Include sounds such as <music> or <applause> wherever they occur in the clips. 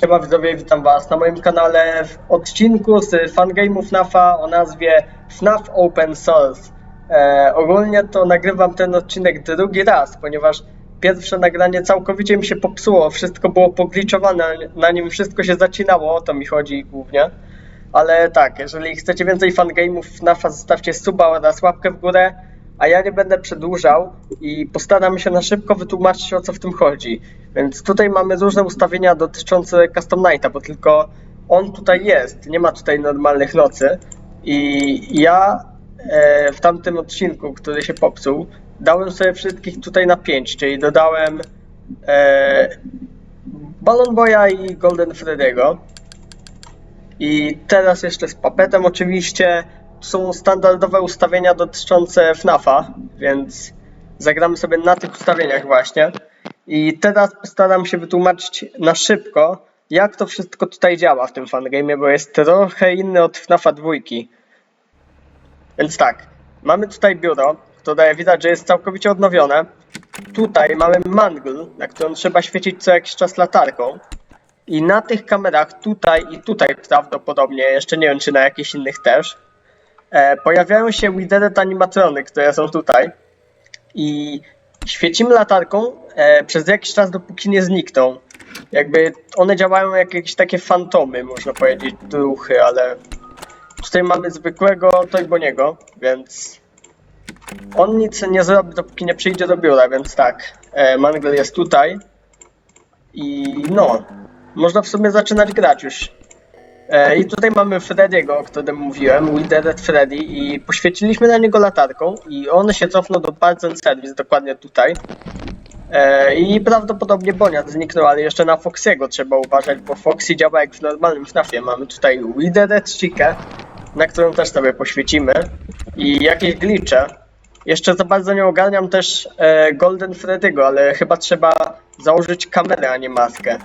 Siema widzowie, witam was na moim kanale w odcinku z fangame'ów FNAFa o nazwie FNAF Open Source. E, ogólnie to nagrywam ten odcinek drugi raz, ponieważ pierwsze nagranie całkowicie mi się popsuło, wszystko było pogliczowane, na nim wszystko się zacinało, o to mi chodzi głównie. Ale tak, jeżeli chcecie więcej fangame'ów FNAFa, zostawcie suba oraz łapkę w górę, a ja nie będę przedłużał i postaram się na szybko wytłumaczyć o co w tym chodzi. Więc tutaj mamy różne ustawienia dotyczące Custom Nighta, bo tylko on tutaj jest, nie ma tutaj normalnych nocy. I ja e, w tamtym odcinku, który się popsuł, dałem sobie wszystkich tutaj na 5, czyli dodałem e, Balloon Boya i Golden Freddy'ego. I teraz jeszcze z papetem oczywiście są standardowe ustawienia dotyczące FNAFa, więc zagramy sobie na tych ustawieniach właśnie. I teraz postaram się wytłumaczyć na szybko, jak to wszystko tutaj działa w tym fangame, bo jest trochę inny od FNAFa dwójki. Więc tak, mamy tutaj biuro, które widać, że jest całkowicie odnowione. Tutaj mamy mangle, na którą trzeba świecić co jakiś czas latarką. I na tych kamerach tutaj i tutaj prawdopodobnie, jeszcze nie wiem czy na jakichś innych też, pojawiają się withered animatrony, które są tutaj. I świecimy latarką e, przez jakiś czas, dopóki nie znikną. Jakby one działają jak jakieś takie fantomy, można powiedzieć, duchy, ale tutaj mamy zwykłego Toyboniego, więc on nic nie zrobi, dopóki nie przyjdzie do biura, więc tak, e, Mangle jest tutaj i no, można w sumie zaczynać grać już. E, I tutaj mamy Freddy'ego, o którym mówiłem, Withered Freddy i poświeciliśmy na niego latarką i on się cofnął do and Service, dokładnie tutaj. E, I prawdopodobnie Boniat zniknął, ale jeszcze na Foxiego trzeba uważać, bo Foxy działa jak w normalnym FNAFie. Mamy tutaj Withered Chica, na którą też sobie poświecimy i jakieś glitche. Jeszcze za bardzo nie ogarniam też e, Golden Freddy'ego, ale chyba trzeba założyć kamerę, a nie maskę.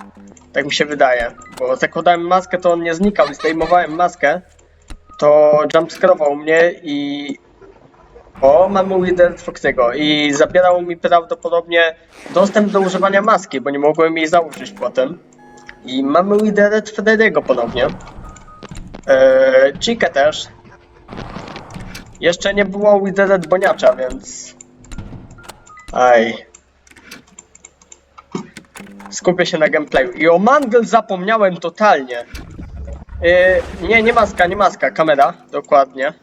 Tak mi się wydaje, bo zakładałem maskę, to on nie znikał i zdejmowałem maskę, to jumpscarował mnie i... O, mamy Withered Foxego i zabierał mi prawdopodobnie dostęp do używania maski, bo nie mogłem jej założyć potem. I mamy Withered Freddy'ego ponownie. Eee, Chica też. Jeszcze nie było Withered Boniacza, więc... Aj. Skupię się na gameplayu. I o Mangle zapomniałem totalnie. Yy, nie, nie maska, nie maska, kamera, dokładnie.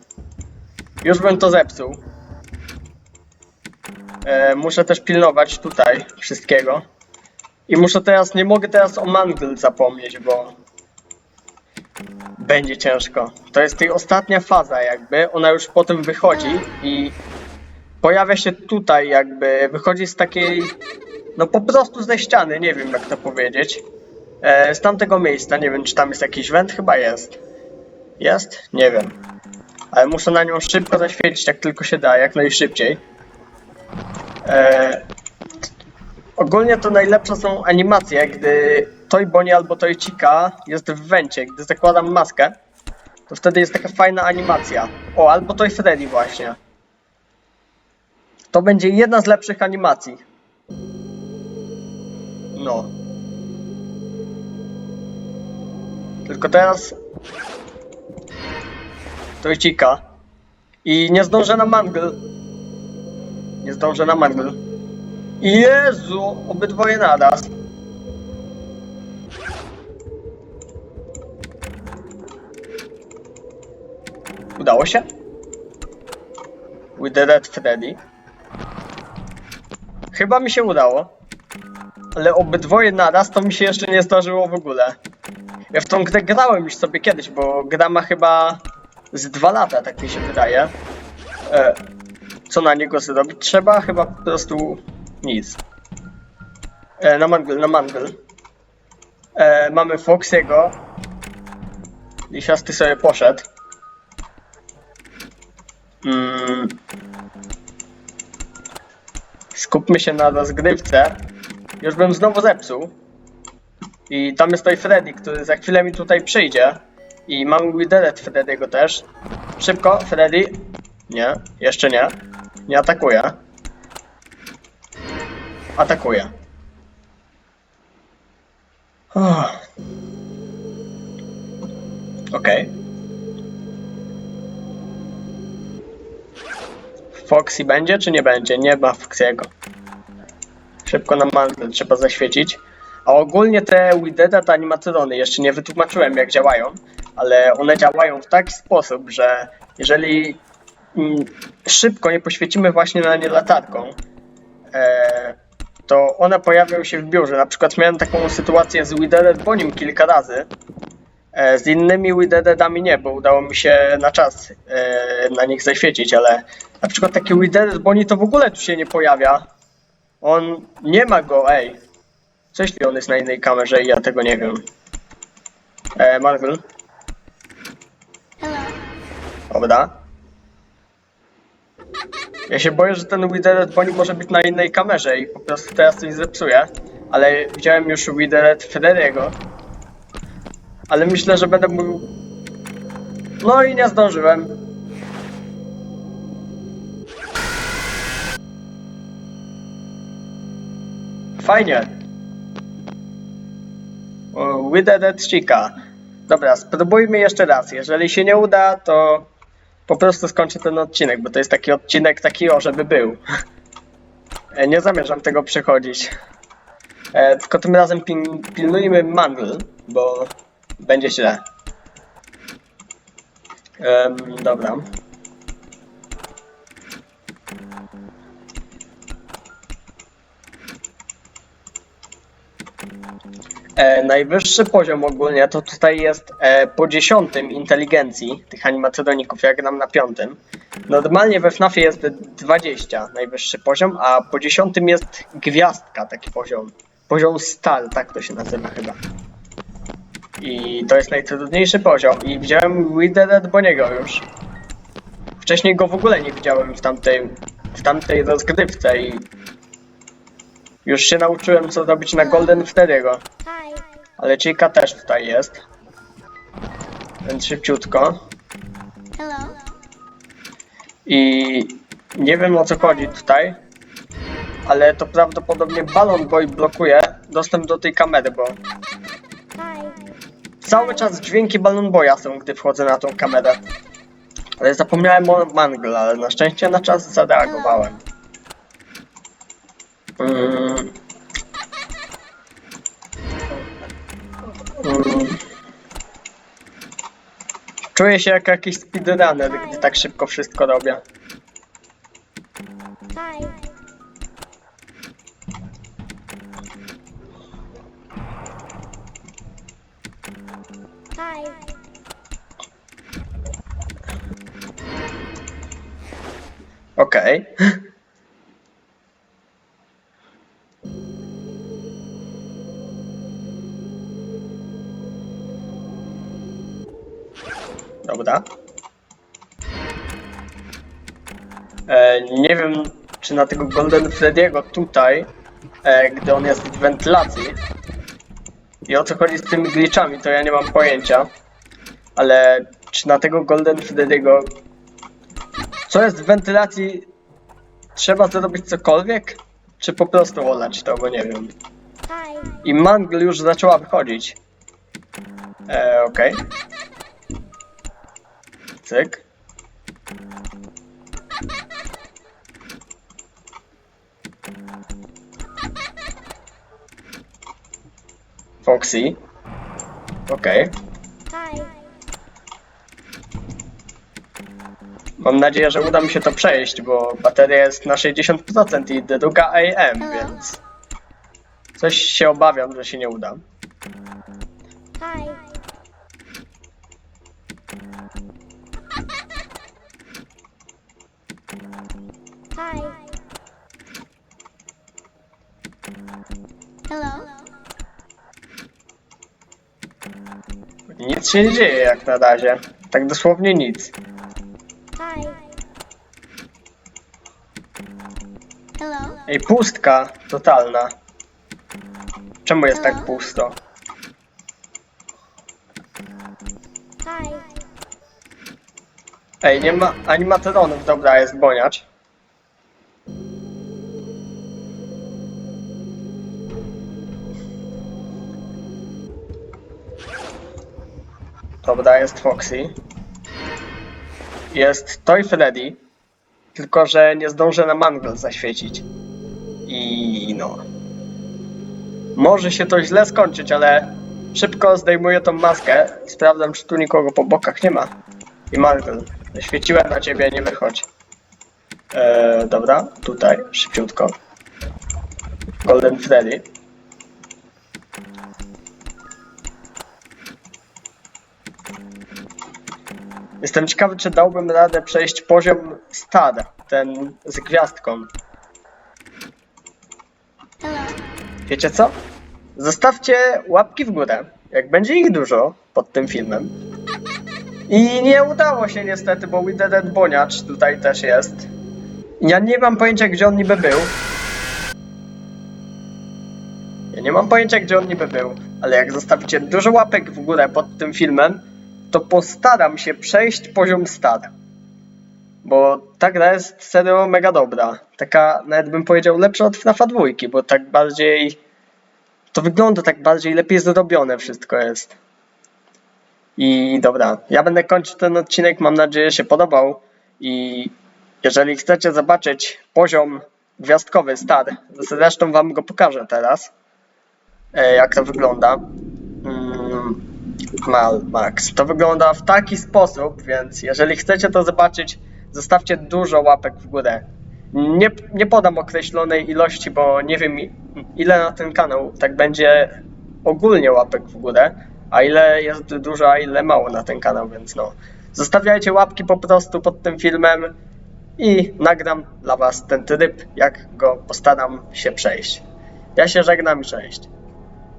Już bym to zepsuł. Yy, muszę też pilnować tutaj wszystkiego. I muszę teraz, nie mogę teraz o Mangle zapomnieć, bo będzie ciężko. To jest tej ostatnia faza jakby, ona już potem wychodzi i pojawia się tutaj jakby, wychodzi z takiej, no po prostu ze ściany, nie wiem jak to powiedzieć. E, z tamtego miejsca, nie wiem czy tam jest jakiś węd, chyba jest. Jest? Nie wiem. Ale muszę na nią szybko zaświecić, jak tylko się da, jak najszybciej. E, ogólnie to najlepsze są animacje, gdy Toy Bonnie albo Toy Chica jest w węcie. Gdy zakładam maskę, to wtedy jest taka fajna animacja. O, albo Toy Freddy właśnie. To będzie jedna z lepszych animacji. No. Tylko teraz... Chica. I nie zdążę na mangle. Nie zdążę na mangle. Jezu, obydwoje naraz. Udało się? With the Red Freddy. Chyba mi się udało. Ale obydwoje naraz to mi się jeszcze nie zdarzyło w ogóle. Ja w tą grę grałem już sobie kiedyś, bo gra ma chyba z dwa lata, tak mi się wydaje. E, co na niego zrobić? Trzeba chyba po prostu nic. E, na mangle, na mangle. E, mamy Foxiego. I siasty sobie poszedł. Mm. Skupmy się na rozgrywce. Już bym znowu zepsuł. I tam jest tutaj Freddy, który za chwilę mi tutaj przyjdzie. I mamy Withered Freddy'ego też. Szybko, Freddy. Nie, jeszcze nie. Nie atakuje. Atakuje. Uff. Okej. Foxy będzie czy nie będzie? Nie ma Foxy'ego. Szybko na mantle trzeba zaświecić. A ogólnie te Widedat animatrony jeszcze nie wytłumaczyłem jak działają, ale one działają w taki sposób, że jeżeli mm, szybko nie poświecimy właśnie na nie latarką, e, to one pojawią się w biurze. Na przykład miałem taką sytuację z Widedat Bonim kilka razy. E, z innymi Widededami nie, bo udało mi się na czas e, na nich zaświecić, ale na przykład taki Widedet Boni to w ogóle tu się nie pojawia. On nie ma go, ej. Co jeśli on jest na innej kamerze i ja tego nie wiem? E, Marvel, Hello. dobra. Ja się boję, że ten Widelet Boni może być na innej kamerze i po prostu teraz coś zepsuje. Ale widziałem już Widelet Frederiego. Ale myślę, że będę mówił... No i nie zdążyłem. Fajnie. Widelet Chica. Dobra, spróbujmy jeszcze raz. Jeżeli się nie uda, to po prostu skończę ten odcinek, bo to jest taki odcinek taki o, żeby był. E, Nie zamierzam tego przechodzić. E, tylko tym razem pil pilnujmy mandl, bo będzie źle. Dobra. E, najwyższy poziom ogólnie to tutaj jest e, po dziesiątym inteligencji tych animatroników, jak nam na piątym. Normalnie we FNAFie jest 20 najwyższy poziom, a po dziesiątym jest gwiazdka taki poziom. Poziom star, tak to się nazywa chyba. I to jest najtrudniejszy poziom. I widziałem Withered Boniego już. Wcześniej go w ogóle nie widziałem w tamtej, w tamtej rozgrywce i już się nauczyłem co robić na Golden. Hi. Ale Chica też tutaj jest. Więc szybciutko. I nie wiem o co chodzi tutaj. Ale to prawdopodobnie Balon Boy blokuje dostęp do tej kamery, bo cały czas dźwięki Balon Boya są, gdy wchodzę na tą kamerę. Ale zapomniałem o Mangle, ale na szczęście na czas zareagowałem. Mm. Czuję się jak jakiś speedrunner, gdy tak szybko wszystko robię. Hi. Hi. <laughs> Dobra. E, nie wiem, czy na tego Golden Freddy'ego tutaj, e, gdy on jest w wentylacji i o co chodzi z tymi glitchami, to ja nie mam pojęcia. Ale czy na tego Golden Freddy'ego co jest w wentylacji? Trzeba zrobić cokolwiek? Czy po prostu olać to, bo nie wiem. I Mangle już zaczęła wychodzić. E, okej. Cyk. Foxy. Okej. Hi. Mam nadzieję, że uda mi się to przejść, bo bateria jest na 60% i druga AM, więc coś się obawiam, że się nie uda. Hi. Hello. Nic się nie dzieje jak na razie. Tak dosłownie nic. Hi. Hello. Ej, pustka totalna. Czemu jest tak pusto? Hi. Ej, nie ma animatronów, dobra, jest boniacz. Dobra, jest Foxy. Jest Toy Freddy. Tylko, że nie zdążę na mangle zaświecić. I no. Może się to źle skończyć, ale szybko zdejmuję tą maskę. Sprawdzam, czy tu nikogo po bokach nie ma. I mangle. Zaświeciłem na ciebie, nie wychodź. Eee, dobra, tutaj, szybciutko. Golden Freddy. Jestem ciekawy, czy dałbym radę przejść poziom star, ten z gwiazdką. Wiecie co? Zostawcie łapki w górę, jak będzie ich dużo pod tym filmem. I nie udało się niestety, bo Withered Boniacz tutaj też jest. Ja nie mam pojęcia, gdzie on niby był. Ja nie mam pojęcia, gdzie on niby był, ale jak zostawicie dużo łapek w górę pod tym filmem, to postaram się przejść poziom star. Bo ta gra jest serio mega dobra. Taka, nawet bym powiedział, lepsza od FNAFa dwójki, bo tak bardziej... To wygląda tak bardziej, lepiej zrobione wszystko jest. I dobra, ja będę kończył ten odcinek, mam nadzieję, się podobał. I jeżeli chcecie zobaczyć poziom gwiazdkowy star, zresztą wam go pokażę teraz, e, jak to wygląda. Mm, Mal Max. To wygląda w taki sposób, więc jeżeli chcecie to zobaczyć, zostawcie dużo łapek w górę. Nie, nie podam określonej ilości, bo nie wiem ile na ten kanał tak będzie ogólnie łapek w górę, a ile jest dużo, a ile mało na ten kanał, więc no. Zostawiajcie łapki po prostu pod tym filmem i nagram dla was ten tryb, jak go postaram się przejść. Ja się żegnam i cześć.